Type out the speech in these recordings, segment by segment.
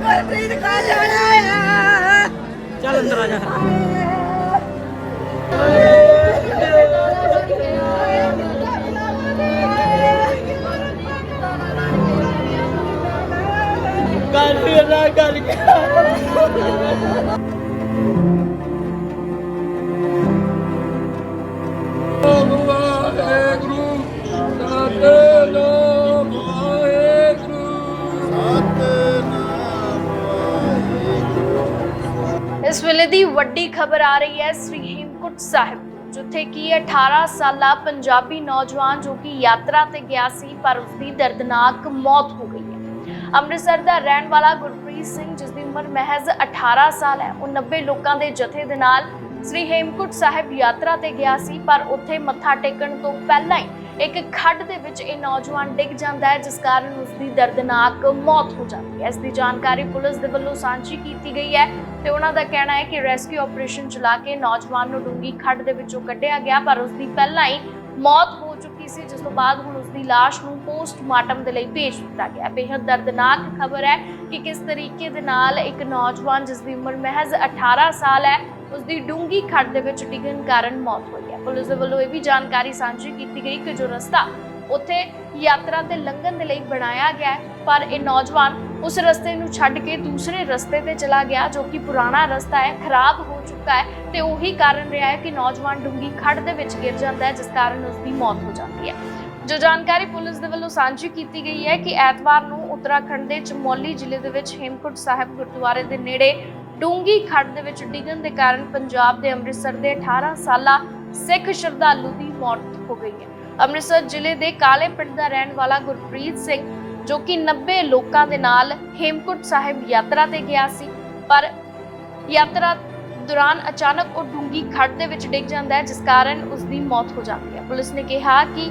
ਗੁਰਪ੍ਰੀਤ ਕਾ ਜਾਣਾ ਆ। ਚੱਲ ਅੰਦਰ ਆ ਜਾ। ਗੱਲ ਨਾ ਗੱਲ ਇਸ ਵੇਲੇ ਦੀ ਵੱਡੀ ਖਬਰ ਆ ਰਹੀ ਹੈ ਸ੍ਰੀ ਹੇਮਕੁੰਟ ਸਾਹਿਬ ਜਿੱਥੇ ਕੀ 18 ਸਾਲਾ ਪੰਜਾਬੀ ਨੌਜਵਾਨ ਜੋ ਕਿ ਯਾਤਰਾ ਤੇ ਗਿਆ ਸੀ, ਪਰ ਉਸ ਦੀ ਦਰਦਨਾਕ ਮੌਤ ਹੋ ਗਈ ਹੈ। ਅੰਮ੍ਰਿਤਸਰ ਦਾ ਰਹਿਣ ਵਾਲਾ ਗੁਰਪ੍ਰੀਤ ਸਿੰਘ, ਜਿਸ ਦੀ ਉਮਰ ਮਹਿਜ਼ 18 ਸਾਲ ਹੈ, ਉਹ 90 ਲੋਕਾਂ ਦੇ ਜਥੇ ਦੇ ਨਾਲ ਸ੍ਰੀ ਹੇਮਕੁੰਟ ਸਾਹਿਬ ਯਾਤਰਾ ਤੇ ਗਿਆ ਸੀ, ਪਰ ਉੱਥੇ ਮੱਥਾ ਟੇਕਣ ਤੋਂ ਪਹਿਲਾਂ ਹੀ ਇੱਕ ਖੱਡ ਦੇ ਵਿੱਚ ਇਹ ਨੌਜਵਾਨ ਡਿੱਗ ਜਾਂਦਾ ਹੈ, ਜਿਸ ਕਾਰਨ ਉਸ ਦੀ ਦਰਦਨਾਕ ਮੌਤ ਹੋ ਜਾਂਦੀ ਹੈ ਇਸ ਦੀ ਜਾਣਕਾਰੀ ਪੁਲਿਸ ਦੇ ਵੱਲੋਂ ਸਾਂਝੀ ਕੀਤੀ ਗਈ ਹੈ ਤੇ ਉਹਨਾਂ ਦਾ ਕਹਿਣਾ ਹੈ ਕਿ ਰੈਸਕਿਊ ਆਪਰੇਸ਼ਨ ਚਲਾ ਕੇ ਨੌਜਵਾਨ ਨੂੰ ਡੂੰਗੀ ਖੱਡ ਦੇ ਵਿੱਚੋਂ ਕੱਢਿਆ ਗਿਆ, ਪਰ ਉਸ ਦੀ ਪਹਿਲਾਂ ਹੀ ਮੌਤ ਹੋ ਚੁੱਕੀ ਸੀ, ਜਿਸ ਤੋਂ ਬਾਅਦ ਹੁਣ ਉਸ ਦੀ ਲਾਸ਼ ਨੂੰ ਪੋਸਟਮਾਰਟਮ ਦੇ ਲਈ ਭੇਜ ਦਿੱਤਾ ਗਿਆ ਹੈ। ਬੇहद ਦਰਦਨਾਕ ਖਬਰ ਹੈ ਕਿ ਕਿਸ ਤਰੀਕੇ ਦੇ ਨਾਲ ਇੱਕ ਨੌਜਵਾਨ, ਜਿਸ ਦੀ ਉਮਰ ਮਹਿਜ਼ 18 ਸਾਲ ਹੈ ਉਸ ਦੀ ਡੂੰਗੀ ਖੱਡ ਦੇ ਵਿੱਚ ਡਿੱਗਣ ਕਾਰਨ ਮੌਤ ਹੋਈ ਹੈ। ਪੁਲਿਸ ਦੇ ਵੱਲੋਂ ਇਹ ਵੀ ਜਾਣਕਾਰੀ ਸਾਂਝੀ ਕੀਤੀ ਗਈ ਕਿ ਜੋ ਰਸਤਾ ਉੱਥੇ ਯਾਤਰਾ ਤੇ ਲੰਘਣ ਦੇ ਲਈ ਬਣਾਇਆ ਗਿਆ ਹੈ, ਪਰ ਇਹ ਨੌਜਵਾਨ ਉਸ ਰਸਤੇ ਨੂੰ ਛੱਡ ਕੇ ਦੂਸਰੇ ਰਸਤੇ ਤੇ ਚਲਾ ਗਿਆ ਜੋ ਕਿ ਪੁਰਾਣਾ ਰਸਤਾ ਹੈ, ਖਰਾਬ ਹੋ ਚੁੱਕਾ ਹੈ ਤੇ ਉਹੀ ਕਾਰਨ ਰਿਹਾ ਹੈ ਕਿ ਨੌਜਵਾਨ ਡੂੰਗੀ ਖੱਡ ਦੇ ਵਿੱਚ ਗਿਰ ਜਾਂਦਾ ਹੈ, ਜਿਸ ਕਾਰਨ ਉਸ ਦੀ ਮੌਤ ਹੋ ਜਾਂਦੀ ਹੈ। ਜੋ ਜਾਣਕਾਰੀ ਪੁਲਿਸ ਦੇ ਵੱਲੋਂ ਸਾਂਝੀ ਕੀਤੀ ਗਈ ਹੈ ਕਿ ਐਤਵਾਰ ਨੂੰ ਉੱਤਰਾਖੰਡ ਦੇ ਚਮੋਲੀ ਜ਼ਿਲ੍ਹੇ ਦੇ ਵਿੱਚ ਹੇਮਕੁੰਟ ਸਾਹਿਬ ਗੁਰਦੁਆਰੇ ਦੇ ਨੇੜੇ ਡੂੰਗੀ ਖੱਡ ਦੇ ਵਿੱਚ ਡਿੱਗਣ ਦੇ ਕਾਰਨ ਪੰਜਾਬ ਦੇ ਅੰਮ੍ਰਿਤਸਰ ਦੇ 18 ਸਾਲਾ ਸਿੱਖ ਸ਼ਰਧਾਲੂ ਦੀ ਮੌਤ ਹੋ ਗਈ ਹੈ। ਅੰਮ੍ਰਿਤਸਰ ਜ਼ਿਲ੍ਹੇ ਦੇ ਕਾਲੇ ਪਿੰਡ ਦਾ ਰਹਿਣ ਵਾਲਾ ਗੁਰਪ੍ਰੀਤ ਸਿੰਘ, ਜੋ ਕਿ 90 ਲੋਕਾਂ ਦੇ ਨਾਲ ਹੇਮਕੁੰਟ ਸਾਹਿਬ ਯਾਤਰਾ ਤੇ ਗਿਆ ਸੀ, ਪਰ ਯਾਤਰਾ ਦੌਰਾਨ ਅਚਾਨਕ ਉਹ ਡੂੰਗੀ ਖੱਡ ਦੇ ਵਿੱਚ ਡਿੱਗ ਜਾਂਦਾ ਹੈ, ਜਿਸ ਕਾਰਨ ਉਸ ਦੀ ਮੌਤ ਹੋ ਜਾਂਦੀ ਹੈ। ਪੁਲਿਸ ਨੇ ਕਿਹਾ ਕਿ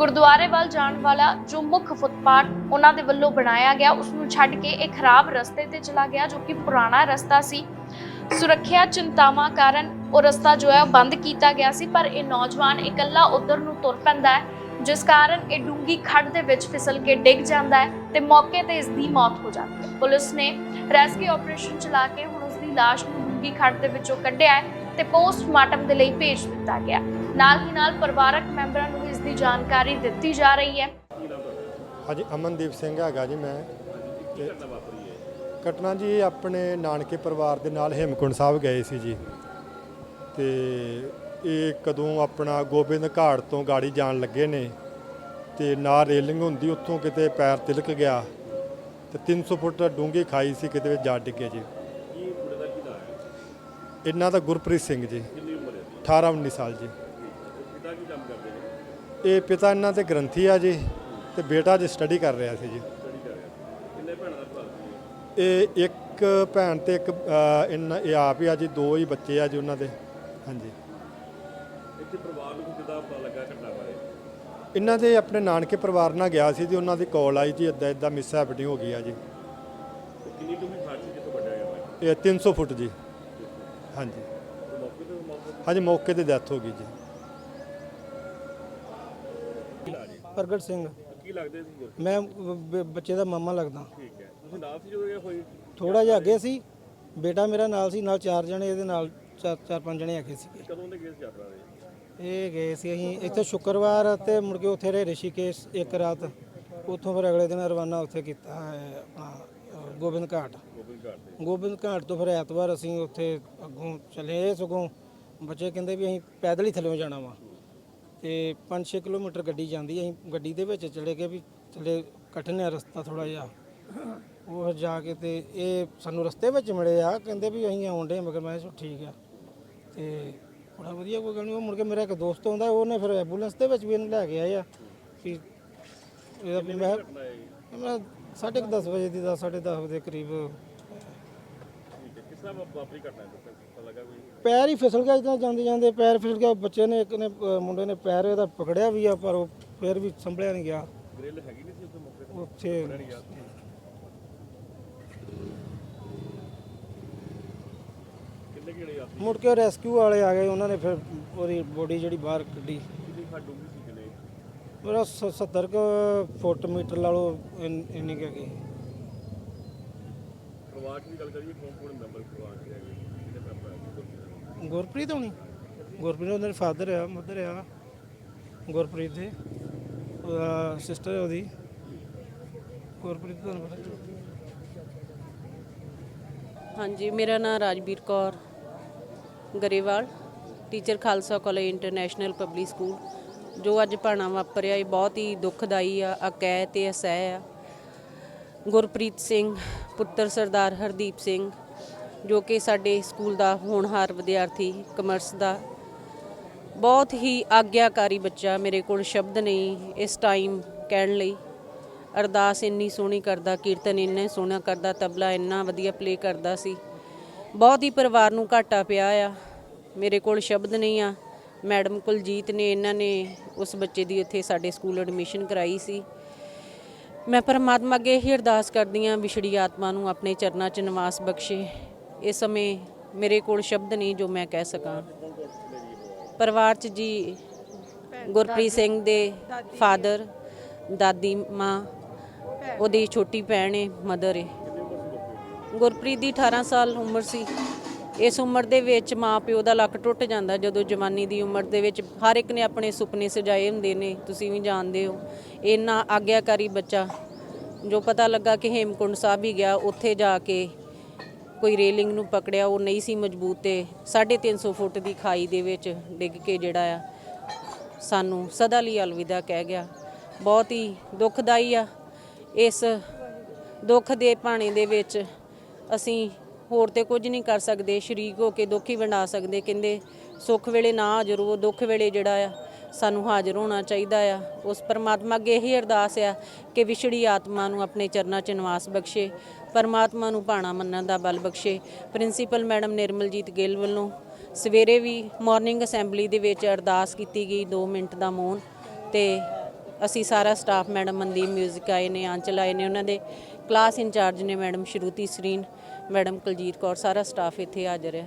ਗੁਰਦੁਆਰੇ ਵੱਲ ਜਾਣ ਵਾਲਾ ਜੋ ਮੁੱਖ ਫੁੱਟਪਾਥ ਉਹਨਾਂ ਦੇ ਵੱਲੋਂ ਬਣਾਇਆ ਗਿਆ, ਉਸ ਨੂੰ ਛੱਡ ਕੇ ਇਹ ਖਰਾਬ ਰਸਤੇ ਤੇ ਚਲਾ ਗਿਆ ਜੋ ਕਿ ਪੁਰਾਣਾ ਰਸਤਾ ਸੀ। ਸੁਰੱਖਿਆ ਚਿੰਤਾਵਾਂ ਕਾਰਨ ਉਹ ਰਸਤਾ ਜੋ ਹੈ ਉਹ ਬੰਦ ਕੀਤਾ ਗਿਆ ਸੀ, ਪਰ ਇਹ ਨੌਜਵਾਨ ਇਕੱਲਾ ਉਧਰ ਨੂੰ ਤੁਰ ਪੈਂਦਾ ਹੈ, ਜਿਸ ਕਾਰਨ ਇਹ ਡੂੰਗੀ ਖੱਡ ਦੇ ਵਿੱਚ ਫਿਸਲ ਕੇ ਡਿੱਗ ਜਾਂਦਾ ਹੈ ਤੇ ਮੌਕੇ ਤੇ ਇਸ ਦੀ ਮੌਤ ਹੋ ਜਾਂਦੀ ਹੈ। ਪੁਲਿਸ ਨੇ ਰੈਸਕਿਊ ਆਪਰੇਸ਼ਨ ਚਲਾ ਕੇ ਹੁਣ ਉਸ ਦੀ ਲਾਸ਼ ਨੂੰ ਡੂੰਗੀ ਖੱਡ ਦੇ ਵਿੱਚੋਂ ਕੱਢਿਆ ਹੈ ਤੇ ਪੋਸਟਮਾਰਟਮ ਦੇ ਲਈ ਭੇਜ ਦਿੱਤਾ ਗਿਆ ਨਾਲ ਹੀ ਨਾਲ ਪਰਿਵਾਰਕ ਮੈਂਬਰਾਂ ਨੂੰ ਵੀ ਇਸ ਦੀ ਜਾਣਕਾਰੀ ਦਿੱਤੀ ਜਾ ਰਹੀ ਹੈ। ਹਾਂਜੀ ਅਮਨਦੀਪ ਸਿੰਘ ਹੈਗਾ ਜੀ ਮੈਂ। ਘਟਨਾ ਜੀ ਆਪਣੇ ਨਾਨਕੇ ਪਰਿਵਾਰ ਦੇ ਨਾਲ ਹੇਮਕੁੰਟ ਸਾਹਿਬ ਗਏ ਸੀ ਜੀ। ਤੇ ਇਹ ਕਦੋਂ ਆਪਣਾ ਗੋਬਿੰਦ ਘਾਟ ਤੋਂ ਗਾੜੀ ਜਾਣ ਲੱਗੇ ਨੇ। ਤੇ ਨਾ ਰੇਲਿੰਗ ਹੁੰਦੀ ਉੱਥੋਂ ਕਿਤੇ ਪੈਰ ਤਿਲਕ ਗਿਆ। ਤੇ 300 ਫੁੱਟ ਡੂੰਘੀ ਖਾਈ ਸੀ ਕਿਤੇ ਵਿੱਚ ਜਾ ਡਿੱਗੇ ਜੀ। ਇਹਨਾਂ ਦਾ ਗੁਰਪ੍ਰੀਤ ਸਿੰਘ ਜੀ। 18 19 ਸਾਲ ਜੀ। ਇਹ ਪਿਤਾ ਇਹਨਾਂ ਦੇ ਗ੍ਰੰਥੀ ਆ ਜੀ ਤੇ ਬੇਟਾ ਜੀ ਸਟੱਡੀ ਕਰ ਰਿਹਾ ਸੀ ਜੀ। ਇਹ ਇੱਕ ਭੈਣ ਤੇ ਇੱਕ ਅਹ, ਇਹਨਾਂ ਇਹ ਆਪ ਹੀ ਆ ਜੀ ਦੋ ਹੀ ਬੱਚੇ ਆ ਜੀ ਉਹਨਾਂ ਦੇ। ਹਾਂਜੀ। ਇੱਥੇ ਪਰਿਵਾਰ ਨੂੰ ਕਿਦਾਂ ਪਤਾ ਲੱਗਾ ਘਟਨਾ ਬਾਰੇ? ਇਹਨਾਂ ਦੇ ਆਪਣੇ ਨਾਨਕੇ ਪਰਿਵਾਰ ਨਾਲ ਗਿਆ ਸੀ ਜੀ ਉਹਨਾਂ ਦੀ ਕਾਲ ਆਈ ਜੀ ਇਦਾਂ ਇਦਾਂ ਮਿਸ ਹੈਪਨਿੰਗ ਹੋ ਗਈ ਆ ਜੀ। ਉਹ ਕਿੰਨੀ ਡੂੰਘੀ ਖਾਟ ਸੀ ਜਿੱਥੋਂ ਵੱਢਿਆ ਗਿਆ ਇਹ 300 ਫੁੱਟ ਜੀ। ਹਾਂਜੀ। ਮੌਕੇ ਤੇ ਮੌਕੇ ਹਾਂਜੀ ਮੌਕੇ ਤੇ ਡੈਥ ਹੋ ਗਈ ਜੀ। ਪ੍ਰਗਟ ਸਿੰਘ। ਕੀ ਲੱਗਦੇ ਸੀ ਮੈਂ ਬ- ਬੱਚੇ ਦਾ ਮਾਮਾ ਲੱਗਦਾ। ਠੀਕ ਹੈ। ਤੁਸੀਂ ਨਾਲ ਸੀ ਜਦੋਂ ਇਹ ਹੋਈ? ਥੋੜਾ ਜਿਹਾ ਅੱਗੇ ਸੀ। ਬੇਟਾ ਮੇਰਾ ਨਾਲ ਸੀ ਨਾਲ ਚਾਰ ਜਣੇ ਇਹਦੇ ਨਾਲ ਚਾਰ ਚਾਰ ਪੰਜ ਜਣੇ ਹੈਗੇ ਸੀਗੇ। ਕਦੋਂ ਦੇ ਗਏ ਸੀ ਯਾਤਰਾ ਦੇ? ਇਹ ਗਏ ਸੀ ਅਸੀਂ ਇੱਥੇ ਸ਼ੁੱਕਰਵਾਰ ਤੇ ਮੁੜ ਕੇ ਉੱਥੇ ਰਹੇ ਰਿਸ਼ੀਕੇਸ਼ ਇੱਕ ਰਾਤ। ਉੱਥੋਂ ਫਿਰ ਅਗਲੇ ਦਿਨ ਰਵਾਨਾ ਉੱਥੇ ਕੀਤਾ ਹੈ ਆਪਣਾ ਅ, ਗੋਬਿੰਦ ਘਾਟ। ਗੋਬਿੰਦ ਘਾਟ ਤੇ ਗੋਬਿੰਦ ਘਾਟ ਤੋਂ ਫਿਰ ਐਤਵਾਰ ਅਸੀਂ ਉੱਥੇ ਅੱਗੋਂ ਚਲੇ ਸਗੋਂ। ਬੱਚੇ ਕਹਿੰਦੇ ਵੀ ਅਸੀਂ ਪੈਦਲ ਹੀ ਥੱਲੇ ਜਾਣਾ ਵਾ। ਤੇ 5-6 ਕਿਲੋਮੀਟਰ ਗੱਡੀ ਜਾਂਦੀ ਅਸੀਂ ਗੱਡੀ ਦੇ ਵਿੱਚ ਚਲੇ ਗਏ ਵੀ ਥੱਲੇ ਕਠਿਨ ਹੈ ਰਸਤਾ ਥੋੜਾ ਜਿਹਾ। ਉਹ ਫਿਰ ਜਾ ਕੇ ਤੇ ਇਹ ਸਾਨੂੰ ਰਸਤੇ ਵਿੱਚ ਮਿਲੇ ਆ, ਕਹਿੰਦੇ ਵੀ ਅਸੀਂ ਆਉਣ ਡੇ ਮਗਰ ਮੈਂ ਕਿਹਾ ਠੀਕ ਆ। ਤੇ ਬੜਾ ਵਧੀਆ ਕੋਈ ਗੱਲ ਨਹੀਂ ਉਹ ਮੁੜ ਕੇ ਮੇਰਾ ਇੱਕ ਦੋਸਤ ਆਉਂਦਾ, ਉਹਨੇ ਫਿਰ ਐਂਬੂਲੈਂਸ ਦੇ ਵਿੱਚ ਵੀ ਇਹਨੂੰ ਲੈ ਕੇ ਆਏ ਆ, ਵੀ ਇਹਦਾ ਵੀ ਮੈਂ ਮੈਂ ਸਾਢੇ ਕੁ ਦਸ ਵਜੇ ਦੀ ਦਸ ਸਾਢੇ ਦਸ ਵਜੇ ਦੇ ਕਰੀਬ ਕਿਸ ਤਰ੍ਹਾਂ ਵਾ- ਵਾਪਰੀ ਘਟਨਾ ਹੈ ਦੱਸੋ ਪਤਾ ਲੱਗਾ ਕੋਈ ਪੈਰ ਹੀ ਫਿਸਲ ਗਿਆ ਜਿੱਦਾਂ ਜਾਂਦੇ ਜਾਂਦੇ ਪੈਰ ਫਿਸਲ ਗਿਆ ਬੱਚੇ ਨੇ ਇੱਕ ਨੇ ਮੁੰਡੇ ਨੇ ਪੈਰ ਇਹਦਾ ਪਕੜਿਆ ਵੀ ਆ ਪਰ ਉਹ ਫਿਰ ਵੀ ਸੰਭਲਿਆ ਨਹੀਂ ਗਿਆ। ਗ੍ਰਿਲ ਹੈਗੀ ਨਹੀਂ ਸੀ ਉੱਥੇ ਮੌਕੇ ਤੇ? ਉੱਥੇ ਕਿੰਨੇ ਕਿਹੜੇ ਯਾਤਰੀ ਮੁੜ ਕੇ ਰੈਸਕਿਊ ਵਾਲੇ ਆ ਗਏ ਉਹਨਾਂ ਨੇ ਫਿਰ ਉਹਦੀ ਬੋਡੀ ਜਿਹੜੀ ਬਾਹਰ ਕੱਢੀ। ਕਿੰਨੀ ਖਾਟ ਡੂੰਘੀ ਸੀ ਕਿੰਨੇ? ਮੇਰਾ 70 ਕੁ ਫੁੱਟ ਮੀਟਰ ਲਾ ਲਓ ਇੰਨ- ਇੰਨੀ ਕੁ ਹੈਗੀ। ਪਰਿਵਾਰ ਦੀ ਗੱਲ ਕਰੀਏ ਕੌਣ ਕੌਣ ਮੈਂਬਰ ਪਰਿਵਾਰ ਦੇ ਹੈਗੇ ਕਿਹਦੇ ਮੈਂਬਰ ਹੈ ਗੁਰਪ੍ਰੀਤ ਹੋਣੀ। ਗੁਰਪ੍ਰੀਤ ਉਹਨਾਂ ਦੇ ਫਾਦਰ ਆ ਮਦਰ ਆ। ਗੁਰਪ੍ਰੀਤ ਦੇ ਉਹਦਾ ਸਿਸਟਰ ਉਹਦੀ। ਗੁਰਪ੍ਰੀਤ ਤੁਹਾਨੂੰ ਪਤਾ? ਹਾਂਜੀ ਮੇਰਾ ਨਾਮ Rajveer Kaur Grewal teacher Khalsa college international public school. ਜੋ ਅੱਜ ਭਾਣਾ ਵਾਪਰਿਆ ਇਹ ਬਹੁਤ ਹੀ ਦੁਖਦਾਈ ਆ ਅਕੈ ਤੇ ਅਸਹਿ ਆ। ਗੁਰਪ੍ਰੀਤ ਸਿੰਘ, ਪੁੱਤਰ ਸਰਦਾਰ ਹਰਦੀਪ ਸਿੰਘ, ਜੋ ਕਿ ਸਾਡੇ ਸਕੂਲ ਦਾ ਹੋਣਹਾਰ ਵਿਦਿਆਰਥੀ ਕਮਰਸ ਦਾ। ਬਹੁਤ ਹੀ ਆਗਿਆਕਾਰੀ ਬੱਚਾ ਮੇਰੇ ਕੋਲ ਸ਼ਬਦ ਨਹੀਂ ਇਸ ਟਾਈਮ ਕਹਿਣ ਲਈ। ਅਰਦਾਸ ਇੰਨੀ ਸੋਹਣੀ ਕਰਦਾ, ਕੀਰਤਨ ਇੰਨਾ ਸੋਹਣਾ ਕਰਦਾ, ਤਬਲਾ ਇੰਨਾ ਵਧੀਆ ਪਲੇ ਕਰਦਾ ਸੀ। ਬਹੁਤ ਹੀ ਪਰਿਵਾਰ ਨੂੰ ਘਾਟਾ ਪਿਆ ਆ। ਮੇਰੇ ਕੋਲ ਸ਼ਬਦ ਨਹੀਂ ਆ। ਮੈਡਮ ਕੁਲਜੀਤ ਨੇ, ਇਹਨਾਂ ਨੇ ਉਸ ਬੱਚੇ ਦੀ ਉੱਥੇ ਸਾਡੇ ਸਕੂਲ ਐਡਮਿਸ਼ਨ ਕਰਾਈ ਸੀ। ਮੈਂ ਪਰਮਾਤਮਾ ਅੱਗੇ ਹੀ ਅਰਦਾਸ ਕਰਦੀ ਹਾਂ ਵਿਛੜੀ ਆਤਮਾ ਨੂੰ ਆਪਣੇ ਚਰਨਾਂ 'ਚ ਨਿਵਾਸ ਬਖਸ਼ੇ। ਇਸ ਸਮੇਂ ਮੇਰੇ ਕੋਲ ਸ਼ਬਦ ਨਹੀਂ ਜੋ ਮੈਂ ਕਹਿ ਸਕਾਂ। ਪਰਿਵਾਰ 'ਚ ਜੀ ਗੁਰਪ੍ਰੀਤ ਸਿੰਘ ਦੇ ਫਾਦਰ ਦਾਦੀ ਮਾਂ ਉਹਦੀ ਛੋਟੀ ਭੈਣ ਹੈ ਮਦਰ ਹੈ ਗੁਰਪ੍ਰੀਤ ਦੀ 18 ਸਾਲ ਉਮਰ ਸੀ। ਇਸ ਉਮਰ ਦੇ ਵਿੱਚ ਮਾਂ ਪਿਓ ਦਾ ਲੱਕ ਟੁੱਟ ਜਾਂਦਾ ਜਦੋਂ ਜਵਾਨੀ ਦੀ ਉਮਰ ਦੇ ਵਿੱਚ ਹਰ ਇੱਕ ਨੇ ਆਪਣੇ ਸੁਪਨੇ ਸਜਾਏ ਹੁੰਦੇ ਨੇ, ਤੁਸੀਂ ਵੀ ਜਾਣਦੇ ਹੋ। ਇੰਨਾ ਆਗਿਆਕਾਰੀ ਬੱਚਾ, ਜੋ ਪਤਾ ਲੱਗਾ ਕਿ ਹੇਮਕੁੰਡ ਸਾਹਿਬ ਹੀ ਗਿਆ, ਉੱਥੇ ਜਾ ਕੇ ਕੋਈ ਰੇਲਿੰਗ ਨੂੰ ਪਕੜਿਆ, ਉਹ ਨਹੀਂ ਸੀ ਮਜ਼ਬੂਤ ਤੇ 350 ਫੁੱਟ ਦੀ ਖਾਈ ਦੇ ਵਿੱਚ ਡਿੱਗ ਕੇ ਜਿਹੜਾ ਆ, ਸਾਨੂੰ ਸਦਾ ਲਈ ਅਲਵਿਦਾ ਕਹਿ ਗਿਆ। ਬਹੁਤ ਹੀ ਦੁਖਦਾਈ ਆ, ਇਸ ਦੁੱਖ ਦੇ ਭਾਣੇ ਦੇ ਵਿੱਚ ਅਸੀਂ ਹੋਰ ਤੇ ਕੁਝ ਨਹੀਂ ਕਰ ਸਕਦੇ, ਸ਼ਰੀਕ ਹੋ ਕੇ ਦੁੱਖ ਹੀ ਵੰਡਾ ਸਕਦੇ, ਕਹਿੰਦੇ ਸੁੱਖ ਵੇਲੇ ਨਾ ਹਾਜ਼ਰ ਹੋ ਦੁੱਖ ਵੇਲੇ ਜਿਹੜਾ ਆ, ਸਾਨੂੰ ਹਾਜ਼ਰ ਹੋਣਾ ਚਾਹੀਦਾ ਆ। ਉਸ ਪਰਮਾਤਮਾ ਅੱਗੇ ਇਹੀ ਅਰਦਾਸ ਆ ਕਿ ਵਿਛੜੀ ਆਤਮਾ ਨੂੰ ਆਪਣੇ ਚਰਨਾਂ 'ਚ ਨਿਵਾਸ ਬਖਸ਼ੇ, ਪਰਮਾਤਮਾ ਨੂੰ ਭਾਣਾ ਮੰਨਣ ਦਾ ਬਲ ਬਖਸ਼ੇ। ਪ੍ਰਿੰਸੀਪਲ ਮੈਡਮ ਨਿਰਮਲਜੀਤ ਗਿੱਲ ਵੱਲੋਂ ਸਵੇਰੇ ਵੀ ਮਾਰਨਿੰਗ ਅਸੈਂਬਲੀ ਦੇ ਵਿੱਚ ਅਰਦਾਸ ਕੀਤੀ ਗਈ 2 ਮਿੰਟ ਦਾ ਮੌਨ, ਤੇ ਅਸੀਂ ਸਾਰਾ ਸਟਾਫ ਮੈਡਮ ਮਨਦੀਪ ਮਿਊਜ਼ਿਕ ਆਏ ਨੇ ਆਂਚਲ ਆਏ ਨੇ, ਉਹਨਾਂ ਦੇ ਕਲਾਸ ਇੰਚਾਰਜ ਨੇ ਮੈਡਮ ਸ਼ਰੂਤੀ ਸਰੀਨ ਮੈਡਮ ਕੁਲਜੀਤ ਕੌਰ ਸਾਰਾ ਸਟਾਫ ਇੱਥੇ ਹਾਜ਼ਰ ਹੈ।